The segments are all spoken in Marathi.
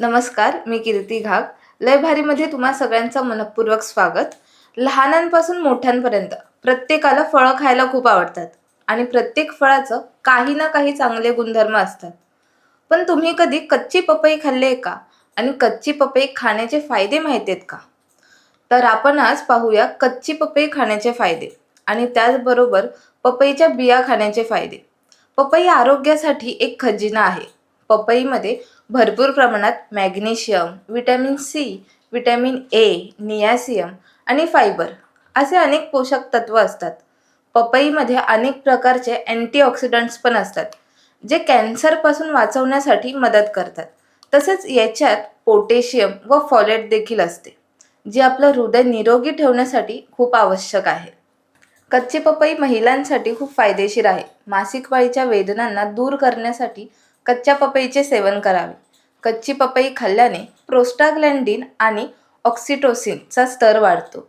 नमस्कार मी कीर्ती घाग. लय भारीमध्ये तुम्हा सगळ्यांचं मनपूर्वक स्वागत. लहानांपासून मोठ्यांपर्यंत प्रत्येकाला फळं खायला खूप आवडतात आणि प्रत्येक फळाचं काही ना काही चांगले गुणधर्म असतात. पण तुम्ही कधी कच्ची पपई खाल्ली आहे का? आणि कच्ची पपई खाण्याचे फायदे माहिती आहेत का? तर आपण आज पाहूया कच्ची पपई खाण्याचे फायदे आणि त्याचबरोबर पपईच्या बिया खाण्याचे फायदे. पपई आरोग्यासाठी एक खजिना आहे. पपईमध्ये भरपूर प्रमाणात magnesium vitamin C vitamin A नियासियम आणि फायबर असे अनेक पोषक तत्व असतात. पपईमध्ये अनेक प्रकारचे अँटीऑक्सिडंट्स पण असतात जे कॅन्सरपासून वाचवण्यासाठी मदत करतात. तसेच याच्यात पोटॅशियम व फॉलेट देखील असते जे आपलं हृदय निरोगी ठेवण्यासाठी खूप आवश्यक आहे. कच्ची पपई महिलांसाठी खूप फायदेशीर आहे. मासिक पाळीच्या वेदनांना दूर करण्यासाठी कच्च्या पपईचे सेवन करावे. कच्ची पपई खाल्ल्याने प्रोस्टाग्लँडिन आणि ऑक्सिटोसिनचा स्तर वाढतो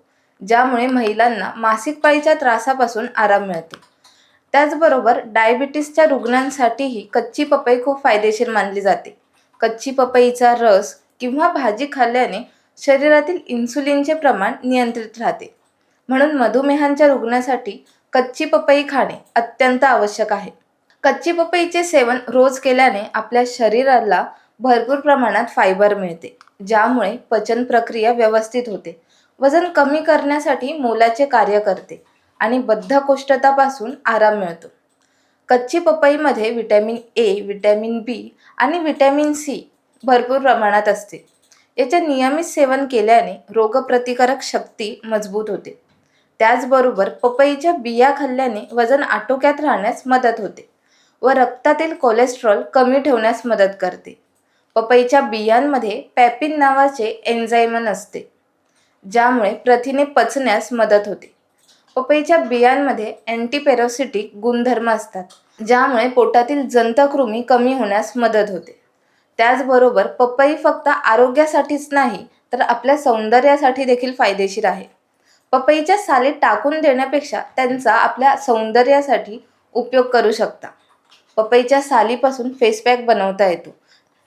ज्यामुळे महिलांना मासिक पाळीच्या त्रासापासून आराम मिळतो. त्याचबरोबर डायबिटीसच्या रुग्णांसाठीही कच्ची पपई खूप फायदेशीर मानली जाते. कच्ची पपईचा रस किंवा भाजी खाल्ल्याने शरीरातील इन्सुलिनचे प्रमाण नियंत्रित राहते. म्हणून मधुमेहांच्या रुग्णासाठी कच्ची पपई खाणे अत्यंत आवश्यक आहे. कच्ची पपईचे सेवन रोज केल्याने आपल्या शरीराला भरपूर प्रमाणात फायबर मिळते ज्यामुळे पचन प्रक्रिया व्यवस्थित होते. वजन कमी करण्यासाठी मोलाचे कार्य करते आणि बद्धकोष्ठतापासून आराम मिळतो. कच्ची पपईमध्ये विटॅमिन ए विटॅमिन बी आणि विटॅमिन सी भरपूर प्रमाणात असते. याचे नियमित सेवन केल्याने रोगप्रतिकारक शक्ती मजबूत होते. त्याचबरोबर पपईच्या बिया खाल्ल्याने वजन आटोक्यात राहण्यास मदत होते. व रक्तातील कोलेस्ट्रॉल कमी ठेवण्यास मदत करते पपईच्या बियांमध्ये पॅपिन नावाचे एन्झायमन असते ज्यामुळे प्रथिने पचण्यास मदत होते. पपईच्या बियांमध्ये अँटीपेरोसिटिक गुणधर्म असतात ज्यामुळे पोटातील जंतकृमी कमी होण्यास मदत होते. त्याचबरोबर पपई फक्त आरोग्यासाठीच नाही तर आपल्या सौंदर्यासाठी देखील फायदेशीर आहे. पपईच्या साली टाकून देण्यापेक्षा त्यांचा आपल्या सौंदर्यासाठी उपयोग करू शकता. पपईच्या सालीपासून फेसपॅक बनवता येतो.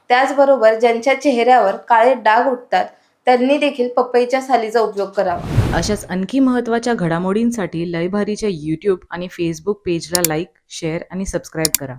त्याचबरोबर ज्यांच्या चेहऱ्यावर काळे डाग उठतात त्यांनी देखील पपईच्या सालीचा उपयोग करावा. अशाच आणखी महत्त्वाच्या घडामोडींसाठी लयभारीच्या यूट्यूब आणि फेसबुक पेजला लाईक शेअर आणि सबस्क्राईब करा.